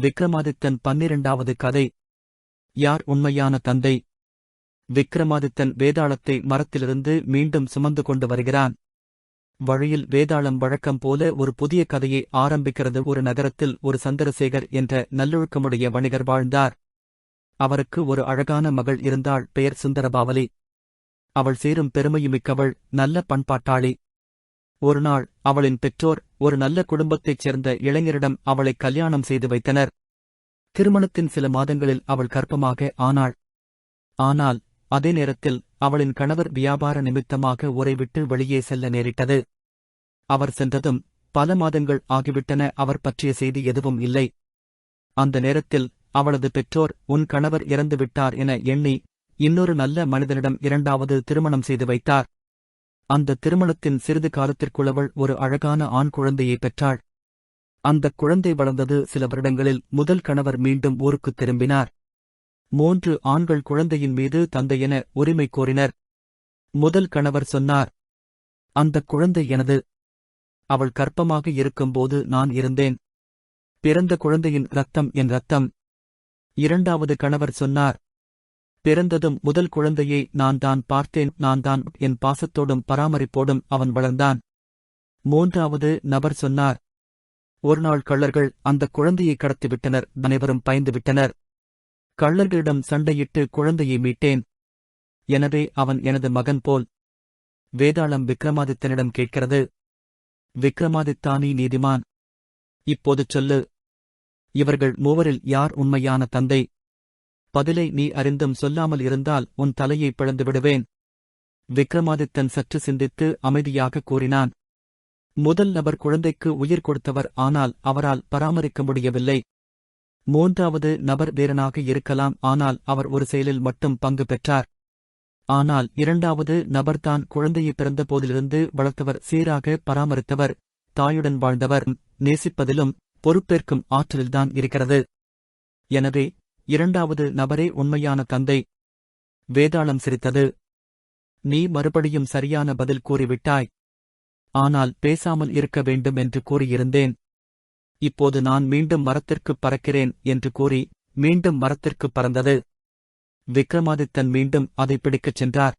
விக்ரமாதித்தன் பன்னிரண்டாவது கதை. யார் உண்மையான தந்தை? விக்ரமாதித்தன் வேதாளத்தை மரத்திலிருந்து மீண்டும் சுமந்து கொண்டு வருகிறான். வழியில் வேதாளம் வழக்கம் போல ஒரு புதிய கதையை ஆரம்பிக்கிறது. ஒரு நகரத்தில் ஒரு சந்திரசேகர் என்ற நல்லொழுக்கமுடைய வணிகர் வாழ்ந்தார். அவருக்கு ஒரு அழகான மகள் இருந்தாள். பெயர் சுந்தரபாவலி. அவள் சேரும் பெருமையுமிக்கவள். நல்ல பண்பாட்டாளி. ஒருநாள் அவளின் பெற்றோர் ஒரு நல்ல குடும்பத்தைச் சேர்ந்த இளைஞரிடம் அவளை கல்யாணம் செய்து வைத்தனர். திருமணத்தின் சில மாதங்களில் அவள் கர்ப்பமாக ஆனாள். ஆனால் அதே நேரத்தில் அவளின் கணவர் வியாபார நிமித்தமாக ஊரை விட்டு வெளியே செல்ல நேரிட்டது. அவர் சென்றதும் பல மாதங்கள் ஆகிவிட்டன அவர் பற்றிய செய்தி எதுவும் இல்லை. அந்த நேரத்தில் அவளது பெற்றோர் உன் கணவர் இறந்து விட்டார் என எண்ணி இன்னொரு நல்ல மனிதனிடம் இரண்டாவது திருமணம் செய்து வைத்தார். அந்த திருமணத்தின் சிறிது காலத்திற்குள்ளவள் ஒரு அழகான ஆண் குழந்தையை பெற்றாள். அந்தக் குழந்தை வளர்ந்தது சில வருடங்களில் முதல் கணவர் மீண்டும் ஊருக்குத் திரும்பினார். மூன்று ஆண்கள் குழந்தையின் மீது தந்தையென உரிமை கோரினர். முதல் கணவர் சொன்னார் அந்தக் குழந்தை எனது. அவள் கற்பமாக இருக்கும்போது நான் இருந்தேன். பிறந்த குழந்தையின் ரத்தம் என் ரத்தம். இரண்டாவது கணவர் சொன்னார் பிறந்ததும் முதல் குழந்தையை நான் தான் பார்த்தேன் நான் தான் என் பாசத்தோடும் பராமரிப்போடும் அவன் வளர்ந்தான். மூன்றாவது நபர் சொன்னார் ஒருநாள் கள்ளர்கள் அந்த குழந்தையை கடத்திவிட்டனர் அனைவரும் பயந்துவிட்டனர். கள்ளர்களிடம் சண்டையிட்டு குழந்தையை மீட்டேன். எனவே அவன் எனது மகன் போல். வேதாளம் விக்ரமாதித்தனிடம் கேட்கிறது. விக்ரமாதித்தானி நீதிமான். இப்போது சொல்லு. இவர்கள் மூவரில் யார் உண்மையான தந்தை? பதிலை நீ அறிந்தும் சொல்லாமல் இருந்தால் உன் தலையை பிளந்து விடுவேன். விக்ரமாதித்தன் சற்று சிந்தித்து அமைதியாக கூறினான். முதல் நபர் குழந்தைக்கு உயிர் கொடுத்தவர் ஆனால் அவரால் பராமரிக்க முடியவில்லை. மூன்றாவது நபர் வீரனாக இருக்கலாம் ஆனால் அவர் ஒரு செயலில் மட்டும் பங்கு பெற்றார். ஆனால் இரண்டாவது நபர்தான் குழந்தையை பிறந்த போதிலிருந்து வளர்த்தவர் சீராக பராமரித்தவர் தாயுடன் வாழ்ந்தவர் நேசிப்பதிலும் பொறுப்பேற்கும் ஆற்றலில்தான் இருக்கிறது. எனவே இரண்டாவது நபரே உண்மையான தந்தை. வேதாளம் சிரித்தது. நீ மறுபடியும் சரியான பதில் கூறிவிட்டாய். ஆனால் பேசாமல் இருக்க வேண்டும் என்று கூறியிருந்தேன். இப்போது நான் மீண்டும் மரத்திற்குப் பறக்கிறேன் என்று கூறி மீண்டும் மரத்திற்குப் பறந்தது. விக்ரமாதித்தன் மீண்டும் அதை பிடிக்கச் சென்றார்.